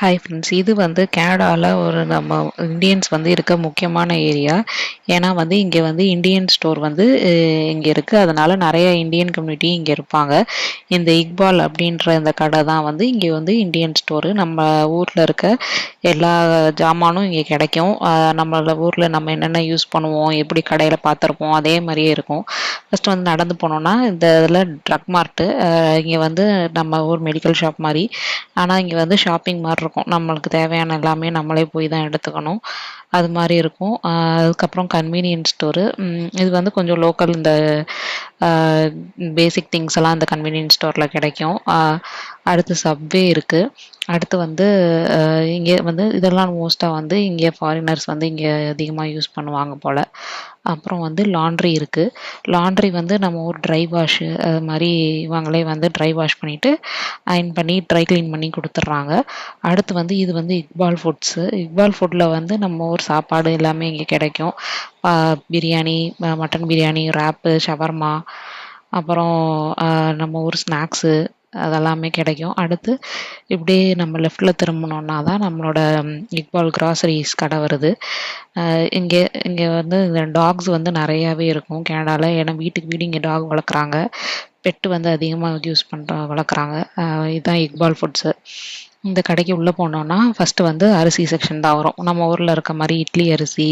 Hi friends இது வந்து கனடாவில் ஒரு நம்ம இந்தியன்ஸ் வந்து இருக்க முக்கியமான ஏரியா ஏன்னா வந்து இங்கே வந்து இந்தியன் ஸ்டோர் வந்து இங்கே இருக்குது அதனால் நிறைய இந்தியன் கம்யூனிட்டி இங்கே இருப்பாங்க. இந்த இக்பால் அப்படின்ற இந்த கடை தான் வந்து இங்கே வந்து இந்தியன் ஸ்டோரு நம்ம ஊரில் இருக்க எல்லா ஜாமானும் இங்கே கிடைக்கும். நம்மளோட ஊரில் நம்ம என்னென்ன யூஸ் பண்ணுவோம் எப்படி கடையில் பார்த்துருப்போம் அதே மாதிரியே இருக்கும். ஃபஸ்ட்டு வந்து நடந்து போனோம்னா இந்த இதில் ட்ரக் மார்ட்டு இங்கே வந்து நம்ம ஊர் மெடிக்கல் ஷாப் மாதிரி. ஆனால் இங்கே வந்து ஷாப்பிங் மார்ட் இருக்கும். நம்மளுக்கு தேவையான எல்லாமே நம்மளே போய் தான் எடுத்துக்கணும். அது மாதிரி இருக்கும். அதுக்கப்புறம் கன்வீனியன்ஸ் ஸ்டோரு இது வந்து கொஞ்சம் லோக்கல் இந்த பேசிக் திங்ஸ் எல்லாம் இந்த கன்வீனியன்ஸ் ஸ்டோரில் கிடைக்கும். அடுத்து சப்வே இருக்குது அடுத்து வந்து இங்கே வந்து இதெல்லாம் மோஸ்ட்டாக வந்து இங்கே ஃபாரினர்ஸ் வந்து இங்கே அதிகமாக யூஸ் பண்ணுவாங்க போல். அப்புறம் வந்து லாண்ட்ரி இருக்குது லாண்ட்ரி வந்து நம்ம ஊர் ட்ரை வாஷு அது மாதிரி இவங்களே வந்து ட்ரை வாஷ் பண்ணிவிட்டு அயன் பண்ணி ட்ரை க்ளீன் பண்ணி கொடுத்துட்றாங்க. அடுத்து வந்து இது வந்து இக்பால் ஃபுட்ஸு இக்பால் ஃபுட்டில் வந்து நம்ம ஊர் சாப்பாடு எல்லாமே இங்கே கிடைக்கும். Biryani mutton biryani wrap shawarma அப்புறம் நம்ம ஊர் ஸ்நாக்ஸு அதெல்லாமே கிடைக்கும். அடுத்து இப்படியே நம்ம லெஃப்டில் திரும்பினோன்னா தான் நம்மளோட இக்பால் கிராசரிஸ் கடை வருது. இங்கே இங்கே வந்து இந்த டாக்ஸ் வந்து நிறையாவே இருக்கும். கனடாவில் ஏன்னா வீட்டுக்கு வீடு இங்கே டாக் வளர்க்குறாங்க. பெட்டு வந்து அதிகமாக யூஸ் பண்ணுற வளர்க்குறாங்க. இதுதான் இக்பால் ஃபுட்ஸு இந்த கடைக்கு உள்ளே போனோன்னா ஃபஸ்ட்டு வந்து அரிசி செக்ஷன் தான் வரும். நம்ம ஊரில் இருக்க மாதிரி இட்லி அரிசி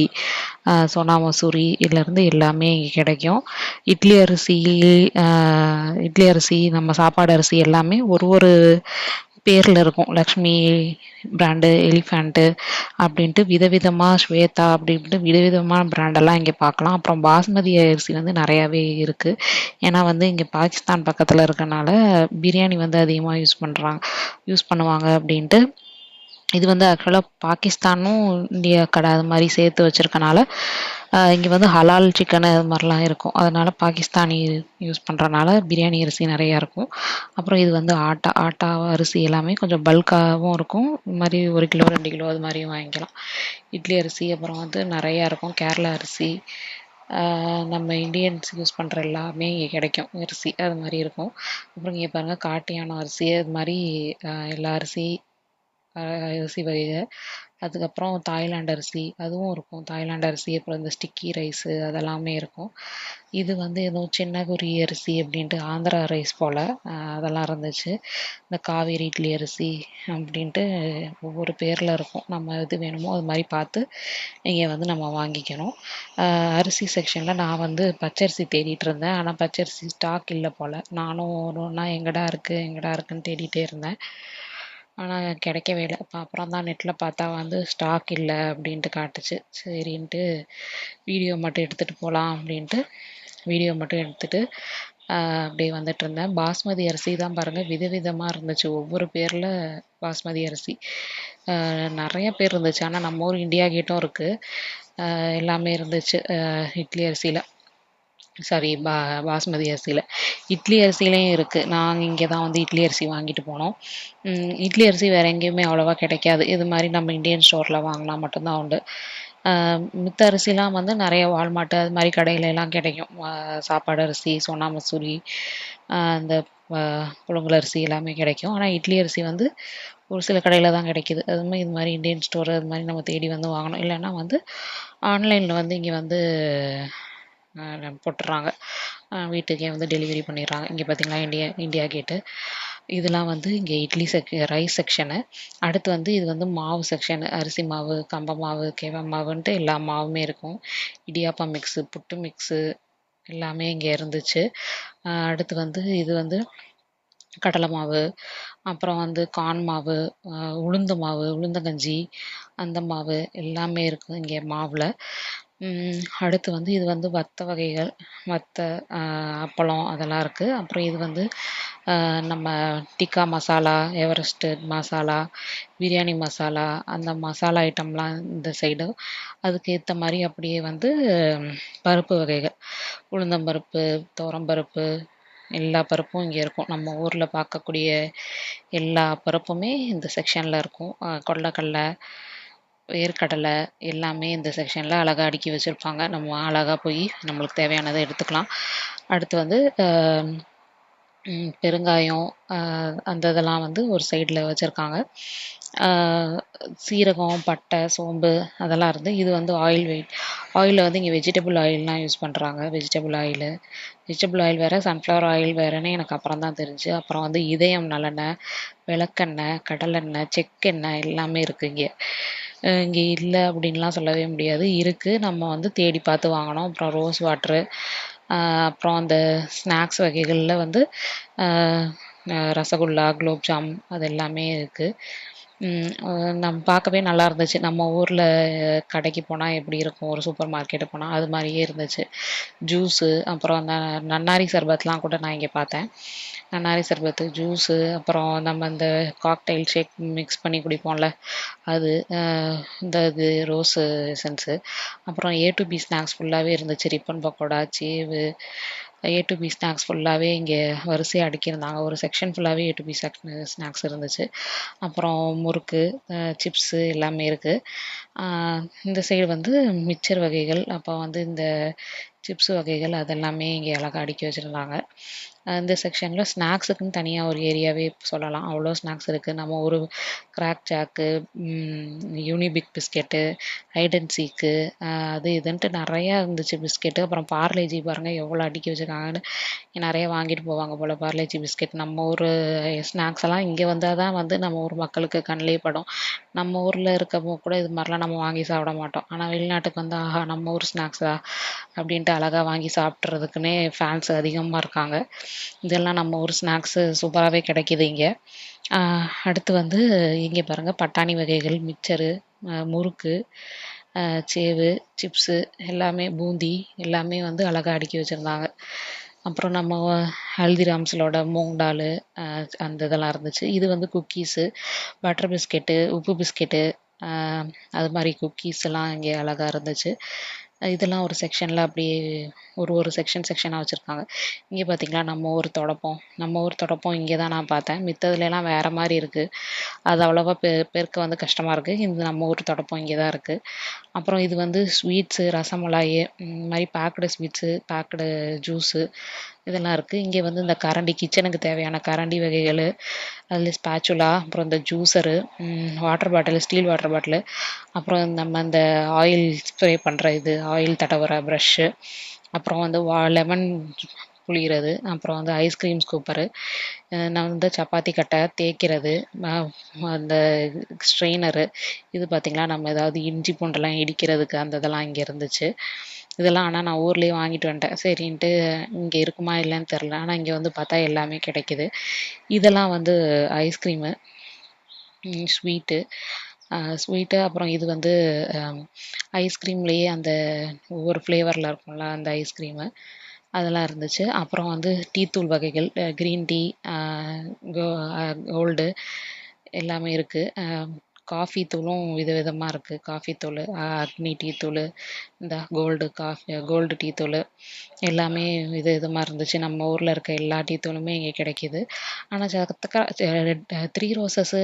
சோனா மசூரி இதுலேருந்து எல்லாமே இங்கே கிடைக்கும். இட்லி அரிசி இட்லி அரிசி நம்ம சாப்பாடு அரிசி எல்லாமே ஒரு ஒரு பேரில் இருக்கும். லக்ஷ்மி பிராண்டு எலிஃபேண்ட்டு அப்படின்ட்டு விதவிதமாக ஸ்வேதா அப்படின்ட்டு விதவிதமான பிராண்டெல்லாம் இங்கே பார்க்கலாம். அப்புறம் பாஸ்மதி அரிசி வந்து நிறையாவே இருக்குது ஏன்னா வந்து இங்கே பாகிஸ்தான் பக்கத்தில் இருக்கனால பிரியாணி வந்து அதிகமாக யூஸ் பண்ணுறாங்க யூஸ் பண்ணுவாங்க அப்படின்ட்டு. இது வந்து ஆக்சுவலாக பாகிஸ்தானும் இந்தியா கடை அது மாதிரி சேர்த்து வச்சுருக்கனால இங்கே வந்து ஹலால் சிக்கனு அது மாதிரிலாம் இருக்கும். அதனால் பாகிஸ்தானி யூஸ் பண்ணுறனால பிரியாணி அரிசி நிறையா இருக்கும். அப்புறம் இது வந்து ஆட்டா ஆட்டா அரிசி எல்லாமே கொஞ்சம் பல்காகவும் இருக்கும். இது மாதிரி ஒரு கிலோ ரெண்டு கிலோ அது மாதிரியும் வாங்கிக்கலாம். இட்லி அரிசி அப்புறம் வந்து நிறையா இருக்கும். கேரளா அரிசி நம்ம இந்தியன்ஸ் யூஸ் பண்ணுற எல்லாமே இங்கே கிடைக்கும். அரிசி அது மாதிரி இருக்கும். அப்புறம் இங்கே பாருங்கள் காட்டியான அரிசி அது மாதிரி எல்லா அரிசி அரிசி வகைகள் அதுக்கப்புறம் தாய்லாண்ட் அரிசி அதுவும் இருக்கும். தாய்லாண்ட் அரிசி அப்புறம் இந்த ஸ்டிக்கி ரைஸு அதெல்லாமே இருக்கும். இது வந்து எதுவும் சின்ன குறி அரிசி அப்படின்ட்டு ஆந்திரா ரைஸ் போல். அதெல்லாம் இருந்துச்சு. இந்த காவேரி இட்லி அரிசி அப்படின்ட்டு ஒவ்வொரு பேரில் இருக்கும். நம்ம எது வேணுமோ அது மாதிரி பார்த்து இங்கே வந்து நம்ம வாங்கிக்கணும். அரிசி செக்ஷனில் நான் வந்து பச்சரிசி தேடிட்டு இருந்தேன். ஆனால் பச்சரிசி ஸ்டாக் இல்லை போல். நானும் ஒரு ஒன்றா எங்கடா இருக்குது எங்கடா இருக்குன்னு தேடிட்டே இருந்தேன். ஆனால் கிடைக்கவே இல்லை. அப்போ அப்புறம் தான் நெட்டில் பார்த்தா வந்து ஸ்டாக் இல்லை அப்படின்ட்டு காட்டுச்சு. சரின்ட்டு வீடியோ மட்டும் எடுத்துகிட்டு போகலாம் அப்படின்ட்டு வீடியோ மட்டும் எடுத்துகிட்டு அப்படியே வந்துட்டு இருந்தேன். பாஸ்மதி அரிசி தான் பாருங்கள் விதவிதமாக இருந்துச்சு. ஒவ்வொரு பேரில் பாஸ்மதி அரிசி. நிறைய பேர் இருந்துச்சு. ஆனால் நம்ம ஊர் இந்தியா கேட்டும் இருக்குது எல்லாமே இருந்துச்சு இட்லி அரிசியில். சாரி பா பாஸ்மதி அரிசியில். இட்லி அரிசிலையும் இருக்குது நாங்கள் இங்கே தான் வந்து இட்லி அரிசி வாங்கிட்டு போனோம். இட்லி அரிசி வேறு எங்கேயுமே அவ்வளோவா கிடைக்காது. இது மாதிரி நம்ம இந்தியன் ஸ்டோரில் வாங்கினா மட்டும்தான் உண்டு. மித்த அரிசிலாம் வந்து நிறைய வால்மார்ட்டு அது மாதிரி கடையில எல்லாம் கிடைக்கும். சாப்பாடு அரிசி சோனா மசூரி இந்த புழுங்கல் அரிசி எல்லாமே கிடைக்கும். ஆனால் இட்லி அரிசி வந்து ஒரு சில கடையில் தான் கிடைக்கிது. அதுமாதிரி இது மாதிரி இந்தியன் ஸ்டோர் அது மாதிரி நம்ம தேடி வந்து வாங்கணும். இல்லைன்னா வந்து ஆன்லைனில் வந்து இங்கே வந்து போட்டுடுறாங்க வீட்டுக்கே வந்து டெலிவரி பண்ணிடுறாங்க. இங்கே பார்த்தீங்கன்னா இண்டியா இண்டியா கேட்டு இதெல்லாம் வந்து இங்கே இட்லி செக் ரைஸ் செக்ஷனு அடுத்து வந்து இது வந்து மாவு செக்ஷனு அரிசி மாவு கம்ப மாவு கேவ மாவுன்ட்டு எல்லா மாவுமே இருக்கும். இடியாப்பம் மிக்ஸு புட்டு மிக்ஸு எல்லாமே இங்கே இருந்துச்சு. அடுத்து வந்து இது வந்து கடலை மாவு அப்புறம் வந்து கான் மாவு உளுந்து மாவு உளுந்தங்கஞ்சி அந்த மாவு எல்லாமே இருக்கும் இங்கே மாவில். அடுத்து வந்து இது வந்து வத்த வகைகள் வத்த அப்பளம் அதெல்லாம் இருக்குது அப்புறம் இது வந்து நம்ம டிக்கா மசாலா எவரெஸ்ட்டு மசாலா பிரியாணி மசாலா அந்த மசாலா ஐட்டம்லாம் இந்த சைடு அதுக்கு ஏற்ற மாதிரி அப்படியே வந்து பருப்பு வகைகள். உளுந்தம்பருப்பு துவரம்பருப்பு எல்லா பருப்பும் இங்கே இருக்கும். நம்ம ஊரில் பார்க்கக்கூடிய எல்லா பருப்புமே இந்த செக்ஷனில் இருக்கும். கொண்டக்கடல வேர்க்கடலை எல்லாமே இந்த செக்ஷனில் அழகாக அடுக்கி வச்சுருப்பாங்க. நம்ம அழகாக போய் நம்மளுக்கு தேவையானதை எடுத்துக்கலாம். அடுத்து வந்து பெருங்காயம் அந்த இதெல்லாம் வந்து ஒரு சைடில் வச்சுருக்காங்க. சீரகம் பட்டை சோம்பு அதெல்லாம் இருந்து இது வந்து ஆயில் வெயிட் ஆயிலில் வந்து இங்கே வெஜிடபிள் ஆயில்லாம் யூஸ் பண்ணுறாங்க வெஜிடபிள் ஆயிலு வெஜிடபிள் ஆயில் வேறு சன்ஃப்ளவர் ஆயில் வேறுன்னு எனக்கு அப்புறம் தான் தெரிஞ்சு. அப்புறம் வந்து இதயம் நல்லெண்ணெய் விளக்கெண்ணெய் கடலெண்ணெய் செக்கெண்ணெய் எல்லாமே இருக்குது இங்கே. இங்கே இல்லை அப்படின்லாம் சொல்லவே முடியாது. இருக்குது நம்ம வந்து தேடி பார்த்து வாங்கணும். அப்புறம் ரோஸ் வாட்ரு அப்புறம் அந்த ஸ்நாக்ஸ் வகைகளில் வந்து ஆஹ் ரசகுல்லா குலோப்ஜாம் அது எல்லாமே இருக்குது நம்ம பார்க்கவே நல்லா இருந்துச்சு. நம்ம ஊரில் கடைக்கு போனால் எப்படி இருக்கும்? ஒரு சூப்பர் மார்க்கெட்டு போனால் அது மாதிரியே இருந்துச்சு. ஜூஸு அப்புறம் அந்த நன்னாரி சர்பத்லாம் கூட நான் இங்கே பார்த்தேன். நன்னாரி சர்பத்து ஜூஸு அப்புறம் நம்ம இந்த காக்டைல் ஷேக் மிக்ஸ் பண்ணி குடிப்போம்ல அது இந்த இது ரோஸு எசன்ஸு அப்புறம் ஏ டு பி ஸ்நாக்ஸ் ஃபுல்லாகவே இருந்துச்சு. ரிப்பன் பக்கோடா சேவு ஏ டு பி ஸ்நாக்ஸ் ஃபுல்லாகவே இங்கே வரிசையாக அடுக்கியிருந்தாங்க. ஒரு செக்ஷன் ஃபுல்லாகவே ஏ டு பி ஸ்நாக்ஸ் இருந்துச்சு. அப்புறம் முறுக்கு சிப்ஸு எல்லாமே இருக்குது இந்த சைடு வந்து மிச்சர் வகைகள் அப்போ வந்து இந்த சிப்ஸ் வகைகள் அதெல்லாமே இங்கே அழகாக அடுக்கி வச்சுருந்தாங்க. இந்த செக்ஷனில் ஸ்நாக்ஸுக்குன்னு தனியாக ஒரு ஏரியாவே சொல்லலாம். அவ்வளோ ஸ்நாக்ஸ் இருக்குது நம்ம ஒரு crack jack Unibic biscuit hide and seek அது இதுன்ட்டு நிறையா இருந்துச்சு பிஸ்கெட்டு அப்புறம் பார்லேஜி பாருங்கள் எவ்வளோ அடுக்கி வச்சுருக்காங்கன்னு நிறைய வாங்கிட்டு போவாங்க போல் பார்லேஜி பிஸ்கெட் நம்ம ஊர் ஸ்நாக்ஸ் எல்லாம் இங்கே வந்தால் தான் வந்து நம்ம ஊர் மக்களுக்கு கண்ணிலே படும். நம்ம ஊரில் இருக்கப்போ கூட இது மாதிரிலாம் நம்ம வாங்கி சாப்பிட மாட்டோம். ஆனால் வெளிநாட்டுக்கு வந்து ஆஹா நம்ம ஊர் ஸ்நாக்ஸா அப்படின்ட்டு அழகாக வாங்கி சாப்பிட்றதுக்குன்னே ஃபேன்ஸ் அதிகமாக இருக்காங்க. இதெல்லாம் நம்ம ஊர் ஸ்நாக்ஸு சூப்பராகவே கிடைக்கிது இங்கே. அடுத்து வந்து இங்கே பாருங்கள் பட்டாணி வகைகள் மிச்சரு முறுக்கு சேவு சிப்ஸு எல்லாமே பூந்தி எல்லாமே வந்து அழகாக அடுக்கி வச்சுருந்தாங்க. அப்புறம் நம்ம ஹல்திராம்ஸிலோட மூங் டாலு அந்த இதெல்லாம் இருந்துச்சு. இது வந்து குக்கீஸு பட்டர் பிஸ்கெட்டு உப்பு பிஸ்கெட்டு அது மாதிரி குக்கீஸ் எல்லாம் இங்கே அழகாக இருந்துச்சு. இதெல்லாம் ஒரு செக்ஷனில் அப்படியே ஒரு ஒரு செக்ஷன் செக்ஷனாக வச்சுருக்காங்க. இங்கே பார்த்திங்களா நம்ம ஊர் தொடப்பம். நம்ம ஊர் தொடப்பம் இங்கே தான் நான் பார்த்தேன். மித்ததுலலாம் வேறு மாதிரி இருக்குது அது அவ்வளோவா பெ பெருக்க வந்து கஷ்டமாக இருக்குது இந்த நம்ம ஊர் தொடப்பம் இங்கே தான் இருக்குது அப்புறம் இது வந்து ஸ்வீட்ஸு ரசமலாய் இந்த மாதிரி பேக்கடு ஸ்வீட்ஸு பேக்கடு ஜூஸு இதெல்லாம் இருக்குது இங்கே வந்து இந்த கரண்டி கிச்சனுக்கு தேவையான கரண்டி வகைகள் அதில் ஸ்பேச்சுலா அப்புறம் இந்த juicer water bottle steel water bottle அப்புறம் நம்ம இந்த ஆயில் ஸ்ப்ரே பண்ணுற இது ஆயில் தடவுற ப்ரஷ்ஷு அப்புறம் வந்து வா லெமன் புளிகிறது அப்புறம் வந்து ஐஸ்கிரீம் ஸ்கூப்பரு நான் வந்து சப்பாத்தி கட்டை தேய்க்கிறது அந்த ஸ்ட்ரெயினரு இது பார்த்திங்களா நம்ம ஏதாவது இஞ்சி பூண்டெல்லாம் இடிக்கிறதுக்கு அந்த இதெல்லாம் இங்கே இருந்துச்சு. இதெல்லாம் ஆனால் நான் ஊர்லேயே வாங்கிட்டு வந்துட்டேன். சரின்ட்டு இங்கே இருக்குமா இல்லைன்னு தெரில ஆனால் இங்கே வந்து பார்த்தா எல்லாமே கிடைக்கிது. இதெல்லாம் வந்து ஐஸ்கிரீமு ஸ்வீட்டு ஸ்வீட்டு அப்புறம் இது வந்து ஐஸ்கிரீம்லேயே அந்த ஒவ்வொரு ஃப்ளேவரில் இருக்கும்ல அந்த ஐஸ்கிரீமு அதெல்லாம் இருந்துச்சு. அப்புறம் வந்து டீத்தூள் வகைகள் க்ரீன் டீ கோ கோல்டு எல்லாமே இருக்குது காஃபி தூளும் வித விதமாக இருக்குது காஃபி தூள் அக்னி டீ தூள் இந்த கோல்டு காஃபி கோல்டு டீ தூள் எல்லாமே வித விதமாக இருந்துச்சு. நம்ம ஊரில் இருக்க எல்லா டீ தூளுமே இங்கே கிடைக்கிது. ஆனால் சக்கரா த்ரீ ரோசஸ்ஸு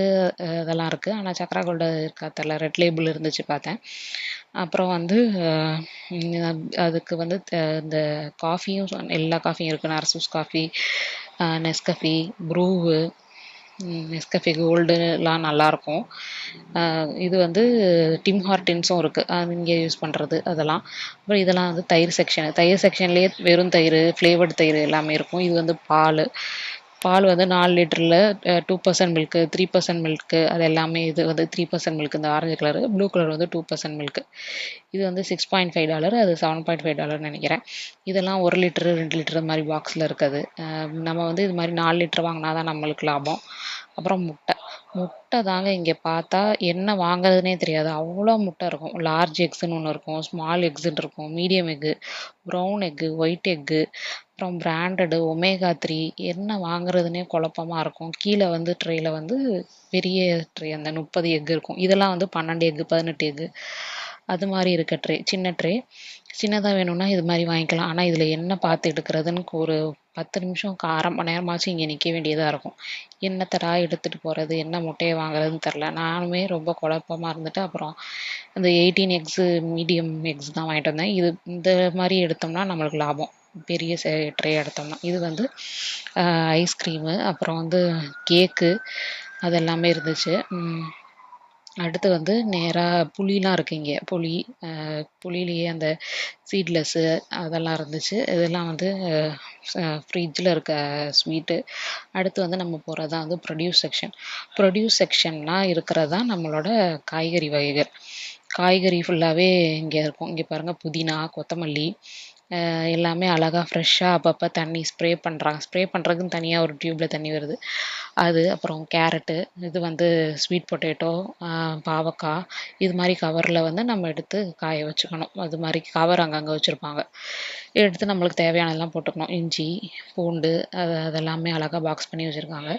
இதெல்லாம் இருக்குது ஆனால் சக்கரா கோல்டு இருக்கா ரெட் லேபிள் இருந்துச்சு பார்த்தேன். அப்புறம் வந்து அதுக்கு வந்து இந்த காஃபியும் எல்லா காஃபியும் இருக்குது Narasus coffee Nescafe Bru Nescafe கோல்டுலாம் நல்லாயிருக்கும். இது வந்து டிம் ஹார்டின்ஸும் இருக்குது அது இங்கே யூஸ் பண்ணுறது அதெல்லாம். அப்புறம் இதெல்லாம் வந்து தயிர் செக்ஷனு தயிர் செக்ஷன்லேயே வெறும் தயிர் ஃப்ளேவர்டு தயிர் எல்லாமே இருக்கும். இது வந்து பால். பால் வந்து நாலு லிட்டரில் two percent milk three percent milk அது எல்லாமே இது வந்து த்ரீ பர்சன்ட் மில்க் இந்த ஆரஞ்சு கலரு ப்ளூ கலர் வந்து டூ பர்சன்ட் மில்க்கு இது வந்து சிக்ஸ் பாயிண்ட் ஃபைவ் டாலர் அது செவன் பாயிண்ட் ஃபைவ் டாலர்னு நினைக்கிறேன். இதெல்லாம் ஒரு லிட்டரு ரெண்டு லிட்டரு மாதிரி பாக்ஸில் இருக்குது. நம்ம வந்து இது மாதிரி நாலு லிட்டர் வாங்கினா தான் நம்மளுக்கு லாபம். அப்புறம் முட்டை. முட்டை தாங்க இங்கே பார்த்தா என்ன வாங்குறதுனே தெரியாது. அவ்வளோ முட்டை இருக்கும். லார்ஜ் எக்ஸுன்னு ஒன்று இருக்கும் ஸ்மால் எக்ஸுன்னு இருக்கும் medium egg brown egg white egg அப்புறம் பிராண்டடு ஒமேகா த்ரீ என்ன வாங்குறதுனே குழப்பமாக இருக்கும். கீழே வந்து ட்ரேயில் வந்து பெரிய ட்ரே அந்த முப்பது எக் இருக்கும். இதெல்லாம் வந்து பன்னெண்டு எக்கு பதினெட்டு எக்கு அது மாதிரி இருக்க ட்ரே சின்ன ட்ரே சின்னதாக வேணும்னா இது மாதிரி வாங்கிக்கலாம். ஆனால் இதில் என்ன பார்த்து எடுக்கிறதுன்னு ஒரு பத்து நிமிஷம் அரை மணி நேரமாச்சும் இங்கே நிற்க வேண்டியதாக இருக்கும். என்னத்தடா எடுத்துகிட்டு போகிறது என்ன முட்டையை வாங்குறதுன்னு தெரில நானுமே ரொம்ப குழப்பமாக இருந்துட்டு அப்புறம் இந்த எயிட்டீன் எக்ஸு மீடியம் எக்ஸ் தான் வாங்கிட்டு வந்தேன். இது இந்த மாதிரி எடுத்தோம்னா நம்மளுக்கு லாபம். பெரிய ட்ரே எடுத்தோம்னா. இது வந்து ஐஸ்கிரீமு அப்புறம் வந்து கேக்கு அது எல்லாமே இருந்துச்சு அடுத்து வந்து நேராக புளிலாம் இருக்குது இங்கே. புளி புளியிலேயே அந்த சீட்லெஸ்ஸு அதெல்லாம் இருந்துச்சு. இதெல்லாம் வந்து ஃப்ரிட்ஜில் இருக்க ஸ்வீட்டு அடுத்து வந்து நம்ம போகிறது தான் வந்து ப்ரொடியூஸ் செக்ஷன் ப்ரொடியூஸ் செக்ஷன்னால் இருக்கிறது தான் நம்மளோட காய்கறி வகைகள். காய்கறி ஃபுல்லாகவே இங்கே இருக்கும். இங்கே பாருங்கள் புதினா கொத்தமல்லி எல்லாமே அழகாக ஃப்ரெஷ்ஷாக அப்பப்போ தண்ணி ஸ்ப்ரே பண்ணுறாங்க ஸ்ப்ரே பண்ணுறதுக்குன்னு தனியாக ஒரு டியூப்பில் தண்ணி வருது. அது அப்புறம் கேரட்டு இது வந்து ஸ்வீட் பொட்டேட்டோ பாவக்காய் இது மாதிரி கவரில் வந்து நம்ம எடுத்து காய வச்சுக்கணும். அது மாதிரி கவர் அங்கங்கே வச்சுருப்பாங்க. எடுத்து நம்மளுக்கு தேவையானதெல்லாம் போட்டுக்கணும். இஞ்சி பூண்டு அது அதெல்லாமே அழகாக பாக்ஸ் பண்ணி வச்சுருக்காங்க.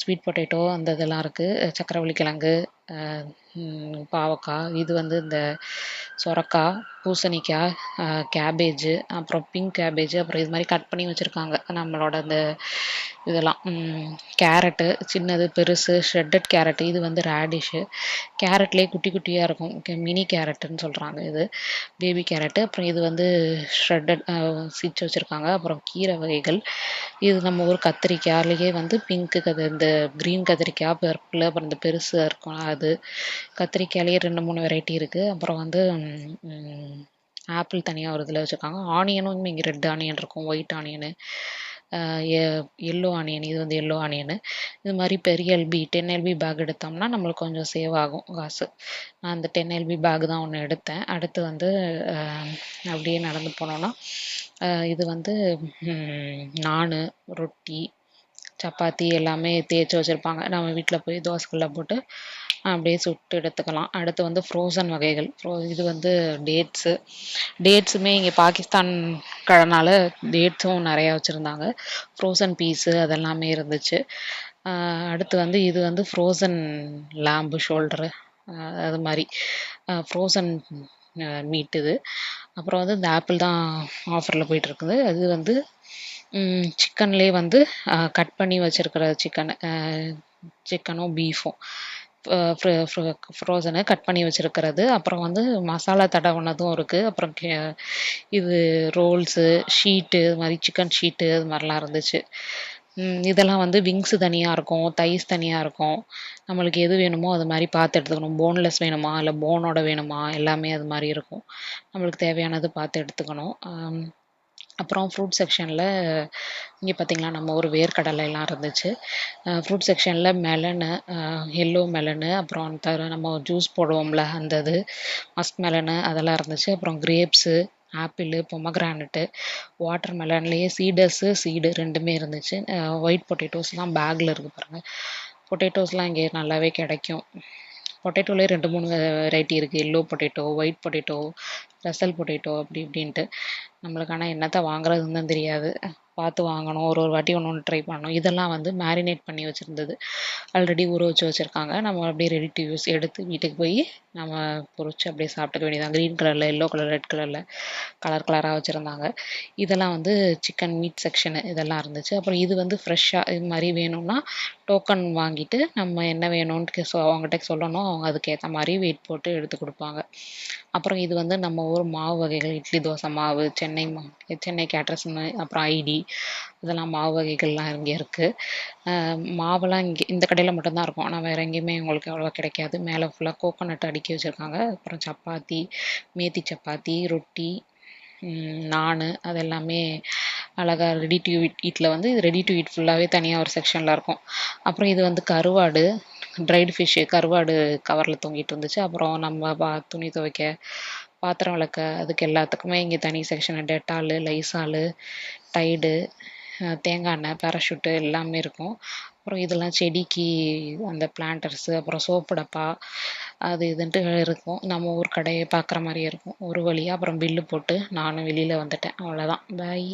ஸ்வீட் பொட்டேட்டோ அந்த இதெல்லாம் இருக்குது சக்கரவள்ளி கிழங்கு பாவக்காய் இது வந்து இந்த சுரக்கா பூசணிக்காய் கேபேஜு அப்புறம் பிங்க் கேபேஜு அப்புறம் இது மாதிரி கட் பண்ணி வச்சுருக்காங்க. நம்மளோட அந்த இதெல்லாம் கேரட்டு சின்னது பெருசு ஷ்ரெட்டட் கேரட்டு இது வந்து ரேடிஷ்ஷு கேரட்லேயே குட்டி குட்டியாக இருக்கும். மினி கேரட்டுன்னு சொல்கிறாங்க இது. பேபி கேரட்டு அப்புறம் இது வந்து ஷ்ரெட்டட் சிச்சு வச்சுருக்காங்க. அப்புறம் கீரை வகைகள். இது நம்ம ஊர் கத்திரிக்காயிலேயே வந்து பிங்க்கு கதை இந்த க்ரீன் கத்திரிக்காய் பர்பிள் அப்புறம் இந்த பெருசு இருக்கும். அது கத்திரிக்காயிலேயே ரெண்டு மூணு வெரைட்டி இருக்குது அப்புறம் வந்து ஆப்பிள் தனியாக ஒரு இதில் வச்சுருக்காங்க. ஆனியனும் இங்கே ரெட் ஆனியன் இருக்கும் ஒயிட் ஆனியனு. எல்லோ ஆனியன் இது வந்து எல்லோ ஆனியனு. இது மாதிரி பெரிய எல்பி டென் எல்பி பேக் எடுத்தோம்னா நம்மளுக்கு கொஞ்சம் சேவ் ஆகும் காசு. நான் அந்த டென் எல்பி பேக் தான் ஒன்று எடுத்தேன். அடுத்து வந்து அப்படியே நடந்து போனோன்னா இது வந்து நான் ரொட்டி சப்பாத்தி எல்லாமே தேய்ச்சி வச்சுருப்பாங்க. நம்ம வீட்டில் போய் தோசைக்குள்ளே போட்டு அப்படியே சுட்டு எடுத்துக்கலாம். அடுத்து வந்து ஃப்ரோசன் வகைகள். ஃப்ரோ இது வந்து டேட்ஸு டேட்ஸுமே இங்கே பாகிஸ்தான் கடனால டேட்ஸும் நிறையா வச்சுருந்தாங்க. ஃப்ரோசன் பீஸு அதெல்லாமே இருந்துச்சு. அடுத்து வந்து இது வந்து ஃப்ரோசன் லேம்பு ஷோல்டரு அது மாதிரி. ஃப்ரோசன் மீட் இது. அப்புறம் வந்து இந்த ஆப்பிள் தான் ஆஃபரில் போயிட்டுருக்குது அது வந்து சிக்கன்லேயே வந்து கட் பண்ணி வச்சுருக்கிற சிக்கன் சிக்கனும் பீஃபும் ஃப்ரோசனு கட் பண்ணி வச்சுருக்கிறது. அப்புறம் வந்து மசாலா தடவுனதும் இருக்குது அப்புறம் இது ரோல்ஸு ஷீட்டு இது மாதிரி சிக்கன் ஷீட்டு அது மாதிரிலாம் இருந்துச்சு. இதெல்லாம் வந்து விங்ஸு தனியாக இருக்கும் தைஸ் தனியாக இருக்கும். நம்மளுக்கு எது வேணுமோ அது மாதிரி பார்த்து எடுத்துக்கணும். போன்லெஸ் வேணுமா? இல்லை போனோட வேணுமா? எல்லாமே அது மாதிரி இருக்கும். நம்மளுக்கு தேவையானது பார்த்து எடுத்துக்கணும். அப்புறம் ஃப்ரூட் செக்ஷனில் இங்கே பார்த்திங்களா நம்ம ஒரு வேர்க்கடலைலாம் இருந்துச்சு. ஃப்ரூட் செக்ஷனில் மெலனு எல்லோ மெலனு அப்புறம் தவிர நம்ம ஜூஸ் போடுவோம்ல அந்த இது மஸ்க் மெலனு அதெல்லாம் இருந்துச்சு. அப்புறம் கிரேப்ஸு ஆப்பிளு பொமக்ரானட்டு வாட்டர் மெலன்லேயே சீடர்ஸு சீடு ரெண்டுமே இருந்துச்சு. ஒயிட் பொட்டேட்டோஸ்லாம் பேக்கில் இருக்குது பாருங்கள் பொட்டேட்டோஸ்லாம் இங்கே நல்லாவே கிடைக்கும். பொட்டேட்டோலேயே ரெண்டு மூணு வெரைட்டி இருக்குது yellow potato white potato russet potato அப்படி இப்படின்ட்டு. நம்மளுக்கு ஆனால் என்னத்தை வாங்குறதுன்னு தான் தெரியாது. பார்த்து வாங்கணும் ஒரு ஒரு வாட்டி ஒன்று ஒன்று ட்ரை பண்ணணும். இதெல்லாம் வந்து மேரினேட் பண்ணி வச்சுருந்தது. ஆல்ரெடி ஊற வச்சு வச்சுருக்காங்க. நம்ம அப்படியே ரெடி டு யூஸ் எடுத்து வீட்டுக்கு போய் நம்ம பொறிச்சு அப்படியே சாப்பிட்டுக்க வேண்டியதான் க்ரீன் கலரில் எல்லோ கலர் ரெட் கலரில் கலர் கலராக வச்சுருந்தாங்க. இதெல்லாம் வந்து சிக்கன் மீட் செக்ஷனு இதெல்லாம் இருந்துச்சு. அப்புறம் இது வந்து ஃப்ரெஷ்ஷாக இது மாதிரி வேணும்னா டோக்கன் வாங்கிட்டு நம்ம என்ன வேணும்னு சொ அவங்ககிட்ட சொல்லணும். அவங்க அதுக்கேற்ற மாதிரி வெயிட் போட்டு எடுத்து கொடுப்பாங்க. அப்புறம் இது வந்து நம்ம ஊர் மாவு வகைகள். இட்லி தோசை மாவு சென்னை மா சென்னை கேட்ரஸ்னு அப்புறம் ஐடி இதெல்லாம் மாவு வகைகள்லாம் இங்கே இருக்குது மாவெல்லாம் இங்கே இந்த கடையில் மட்டும்தான் இருக்கும். ஆனால் வேறு எங்கேயுமே உங்களுக்கு அவ்வளோவா கிடைக்காது. மேலே ஃபுல்லாக கோகோனட் அடுக்கி வச்சுருக்காங்க. அப்புறம் சப்பாத்தி மேத்தி சப்பாத்தி ரொட்டி நான் அது எல்லாமே அழகா ரெடி டு ஈட் ஈட்டில் வந்து இது ரெடி டு ஈட் ஃபுல்லாகவே தனியாக ஒரு செக்ஷனில் இருக்கும். அப்புறம் இது வந்து கருவாடு ட்ரைடு ஃபிஷ்ஷு கருவாடு கவரில் தொங்கிட்டு இருந்துச்சு. அப்புறம் நம்ம பா துணி துவைக்க பாத்திரம் விளக்க அதுக்கு எல்லாத்துக்குமே இங்கே தனி செக்ஷனு டெட்டாலு லைசாலு டைடு தேங்காய் எண்ணெய் பேராஷூட்டு எல்லாமே இருக்கும். அப்புறம் இதெல்லாம் செடிக்கு அந்த பிளான்டர்ஸு அப்புறம் சோப்பு டப்பா அது இதுன்ட்டு இருக்கும். நம்ம ஊர் கடையை பார்க்குற மாதிரியே இருக்கும். ஒரு வழியாக அப்புறம் பில்லு போட்டு நானும் வெளியில் வந்துட்டேன். அவ்வளோதான் பாய்